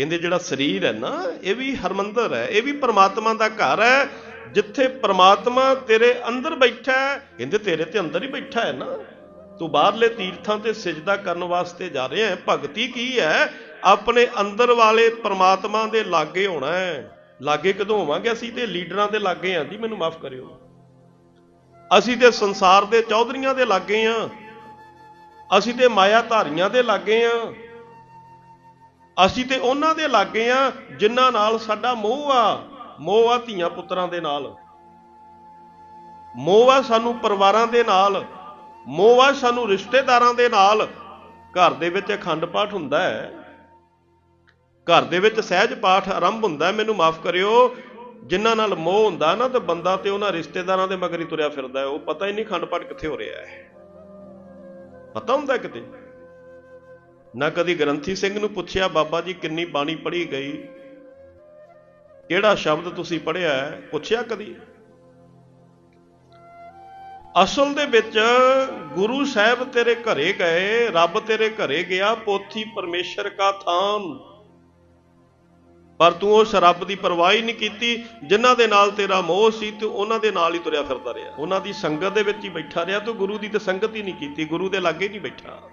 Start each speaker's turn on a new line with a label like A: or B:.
A: ਕਹਿੰਦੇ ਜਿਹੜਾ ਸਰੀਰ ਹੈ ਨਾ, ਇਹ ਵੀ ਹਰਮੰਦਰ ਹੈ, ਇਹ ਵੀ ਪਰਮਾਤਮਾ ਦਾ ਘਰ ਹੈ। ਜਿੱਥੇ ਪਰਮਾਤਮਾ ਤੇਰੇ ਅੰਦਰ ਬੈਠਾ ਹੈ, ਕਹਿੰਦੇ ਤੇਰੇ ਤੇ ਅੰਦਰ ਹੀ ਬੈਠਾ ਹੈ ਨਾ। ਤੂੰ ਬਾਹਰਲੇ ਤੀਰਥਾਂ ਤੇ ਸਿਜਦਾ ਕਰਨ ਵਾਸਤੇ ਜਾ ਰਿਹਾ ਹੈ। ਭਗਤੀ ਕੀ ਹੈ? ਆਪਣੇ ਅੰਦਰ ਵਾਲੇ ਪਰਮਾਤਮਾ ਦੇ ਲਾਗੇ ਹੋਣਾ ਹੈ। ਲਾਗੇ ਕਦੋਂ ਹੋਵਾਂਗੇ? ਅਸੀਂ ਤੇ ਲੀਡਰਾਂ ਦੇ ਲਾਗੇ ਆਂ ਜੀ, ਮੈਨੂੰ ਮਾਫ ਕਰਿਓ। ਅਸੀਂ ਤੇ ਸੰਸਾਰ ਦੇ ਚੌਧਰੀਆਂ ਦੇ ਲਾਗੇ ਆਂ ਅਸੀਂ ਤੇ ਮਾਇਆ ਧਾਰੀਆਂ ਦੇ ਲਾਗੇ ਆਂ ਅਸੀਂ ਤੇ ਉਹਨਾਂ ਦੇ ਲਾਗੇ ਆਂ ਜਿਨ੍ਹਾਂ ਨਾਲ ਸਾਡਾ ਮੋਹ ਆ। ਮੋਹ ਆ ਧੀਆਂ ਪੁੱਤਰਾਂ ਦੇ ਨਾਲ। ਮੋਹ ਆ ਸਾਨੂੰ ਪਰਿਵਾਰਾਂ ਦੇ ਨਾਲ। ਮੋਹ ਆ ਸਾਨੂੰ ਰਿਸ਼ਤੇਦਾਰਾਂ ਦੇ ਨਾਲ। ਘਰ ਦੇ ਵਿੱਚ ਅਖੰਡ ਪਾਠ ਹੁੰਦਾ ਹੈ। ਘਰ ਦੇ ਵਿੱਚ ਸਹਿਜ ਪਾਠ ਆਰੰਭ ਹੁੰਦਾ ਮੈਨੂੰ ਮਾਫ ਕਰਿਓ, ਜਿਨ੍ਹਾਂ ਨਾਲ ਮੋਹ ਹੁੰਦਾ ਨਾ ਤੇ ਬੰਦਾ ਤੇ ਉਹਨਾਂ ਰਿਸ਼ਤੇਦਾਰਾਂ ਦੇ ਮਗਰ ਹੀ ਤੁਰਿਆ ਫਿਰਦਾ ਉਹ ਪਤਾ ਹੀ ਨਹੀਂ ਅਖੰਡ ਪਾਠ ਕਿੱਥੇ ਹੋ ਰਿਹਾ ਹੈ। ਪਤਾ ਹੁੰਦਾ ਕਿਤੇ। ਨਾ ਕਦੀ ਗ੍ਰੰਥੀ ਸਿੰਘ ਨੂੰ ਪੁੱਛਿਆ, ਬਾਬਾ ਜੀ, ਕਿੰਨੀ ਬਾਣੀ ਪੜ੍ਹੀ ਗਈ? ਕਿਹੜਾ ਸ਼ਬਦ ਤੁਸੀਂ ਪੜ੍ਹਿਆ ਹੈ? ਪੁੱਛਿਆ ਕਦੀ। ਅਸਲ ਦੇ ਵਿੱਚ ਗੁਰੂ ਸਾਹਿਬ ਤੇਰੇ ਘਰੇ ਗਏ, ਰੱਬ ਤੇਰੇ ਘਰੇ ਗਿਆ, ਪੋਥੀ ਪਰਮੇਸ਼ਰ ਕਾ ਥਾਨ। ਪਰ ਤੂੰ ਉਸ ਰੱਬ ਦੀ ਪਰਵਾਹ ਹੀ ਨਹੀਂ ਕੀਤੀ, ਜਿਨ੍ਹਾਂ ਦੇ ਨਾਲ ਤੇਰਾ ਮੋਹ ਸੀ, ਤੇ ਉਹਨਾਂ ਦੇ ਨਾਲ ਹੀ ਤੁਰਿਆ ਫਿਰਦਾ ਰਿਹਾ। ਉਹਨਾਂ ਦੀ ਸੰਗਤ ਦੇ ਵਿੱਚ ਹੀ ਬੈਠਾ ਰਿਹਾ, ਤੂੰ ਗੁਰੂ ਦੀ ਤੇ ਸੰਗਤ ਹੀ ਨਹੀਂ ਕੀਤੀ, ਗੁਰੂ ਦੇ ਲਾਗੇ ਨਹੀਂ ਬੈਠਾ।